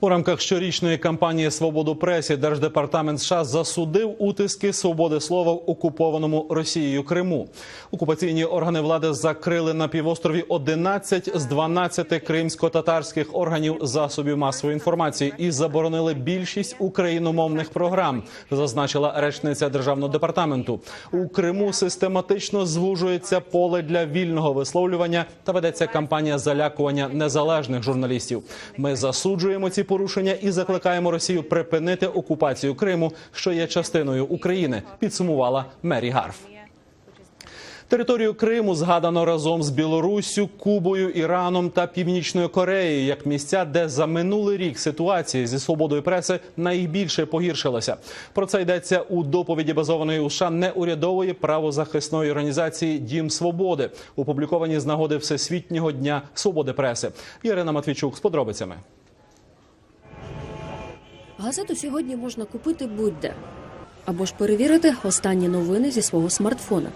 У рамках щорічної кампанії Свободу пресі Держдепартамент США засудив утиски свободи слова в окупованому Росією Криму. Окупаційні органи влади закрили на півострові 11 з 12 кримсько-татарських органів засобів масової інформації і заборонили більшість україномовних програм, зазначила речниця державного департаменту. У Криму систематично звужується поле для вільного висловлювання та ведеться кампанія залякування незалежних журналістів. Ми засуджуємо ці порушення і закликаємо Росію припинити окупацію Криму, що є частиною України. Підсумувала Мері Гарф. Територію Криму згадано разом з Білоруссю, Кубою, Іраном та Північною Кореєю як місця, де за минулий рік ситуація зі свободою преси найбільше погіршилася. Про це йдеться у доповіді базованої у США неурядової правозахисної організації Дім Свободи, опублікованій з нагоди Всесвітнього дня свободи преси. Ірина Матвійчук з подробицями. Газету сьогодні можна купити будь-де або ж перевірити останні новини зі свого смартфона.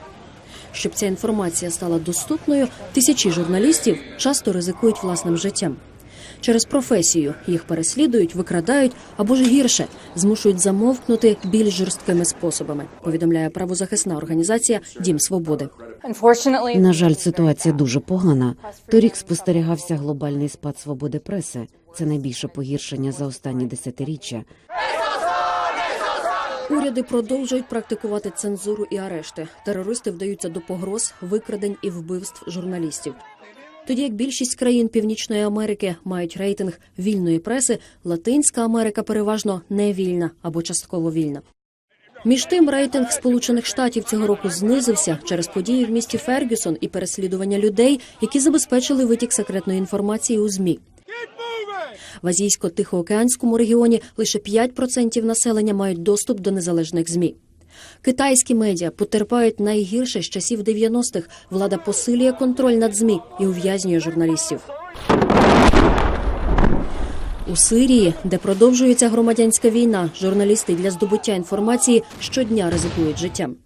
Щоб ця інформація стала доступною, тисячі журналістів часто ризикують власним життям. Через професію їх переслідують, викрадають або ж гірше змушують замовкнути більш жорсткими способами. Повідомляє правозахисна організація Дім Свободи. На жаль, ситуація дуже погана. Торік спостерігався глобальний спад свободи преси. Це найбільше погіршення за останні десятиріччя. Уряди продовжують практикувати цензуру і арешти. Терористи вдаються до погроз, викрадень і вбивств журналістів. Тоді як більшість країн Північної Америки мають рейтинг вільної преси, Латинська Америка переважно невільна або частково вільна. Між тим, рейтинг Сполучених Штатів цього року знизився через події в місті Фергюсон і переслідування людей, які забезпечили витік секретної інформації у змі. В азійсько-тихоокеанському регіоні лише 5% населення мають доступ до незалежних змі. Китайські медіа потерпають найгірше з часів 90-х. Влада посилює контроль над змі і ув'язнює журналістів. У Сирії, де продовжується громадянська війна, журналісти для здобуття інформації щодня ризикують життям.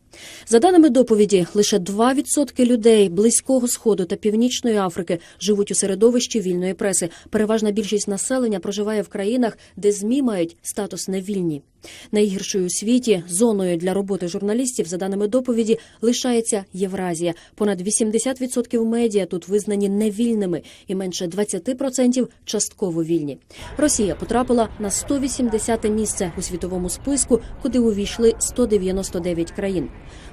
За даними доповіді, лише 2% людей близького сходу та північної Африки живуть у середовищі вільної преси. Переважна більшість населення проживає в країнах, де змі мають статус невільні. Найгіршою у світі зоною для роботи журналістів, за даними доповіді, лишається Євразія. Понад 80% медіа тут визнані невільними, і менше 20% частково вільні. Росія потрапила на 180 місце у світовому списку, куди увійшли 199 країн.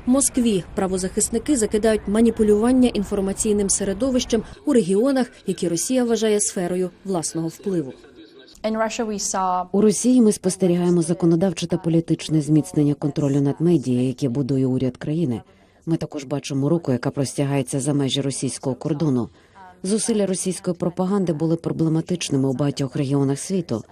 Москві правозахисники закидають маніпулювання інформаційним середовищем у регіонах, які Росія вважає сферою власного впливу. У Росії ми спостерігаємо законодавче та політичне зміцнення контролю над медіа, яке будує уряд країни. Ми також бачимо руку, яка простягається за межі російського кордону. Зусилля російської пропаганди були проблематичними у багатьох регіонах світу.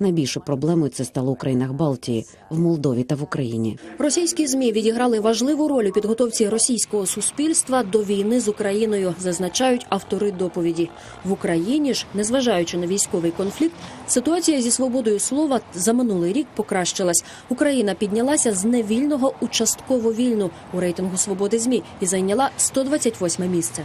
Найбільшою проблемою це стало у країнах Балтії, в Молдові та в Україні. Російські змі відіграли важливу роль у підготовці російського суспільства до війни з Україною, зазначають автори доповіді. В Україні ж, незважаючи на військовий конфлікт, ситуація зі свободою слова за минулий рік покращилась. Україна піднялася з невільного у частково вільну у рейтингу свободи змі і зайняла 128 місце.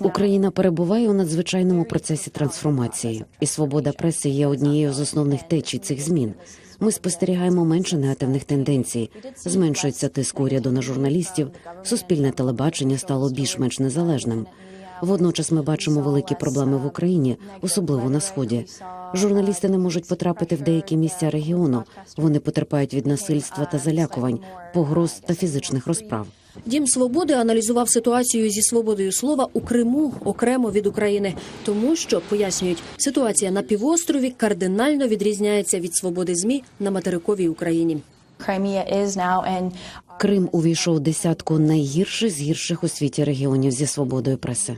Україна перебуває у надзвичайному процесі трансформації, і свобода преси є однією з основних течій цих змін. Ми спостерігаємо менше негативних тенденцій, зменшується тиск уряду на журналістів, суспільне телебачення стало більш-менш незалежним. Водночас ми бачимо великі проблеми в Україні, особливо на сході. Журналісти не можуть потрапити в деякі місця регіону. Вони потерпають від насильства та залякувань, погроз та фізичних розправ. Дім свободи аналізував ситуацію зі свободою слова у Криму окремо від України, тому що пояснюють, ситуація на півострові кардинально відрізняється від свободи змі на материковій Україні. Крим увійшов у десятку найгірших з гірших у світі регіонів зі свободою преси.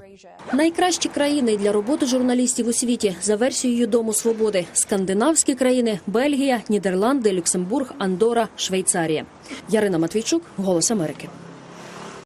Найкращі країни для роботи журналістів у світі за версією Дому свободи: скандинавські країни, Бельгія, Нідерланди, Люксембург, Андора, Швейцарія. Ярина Матвійчук, Голос Америки.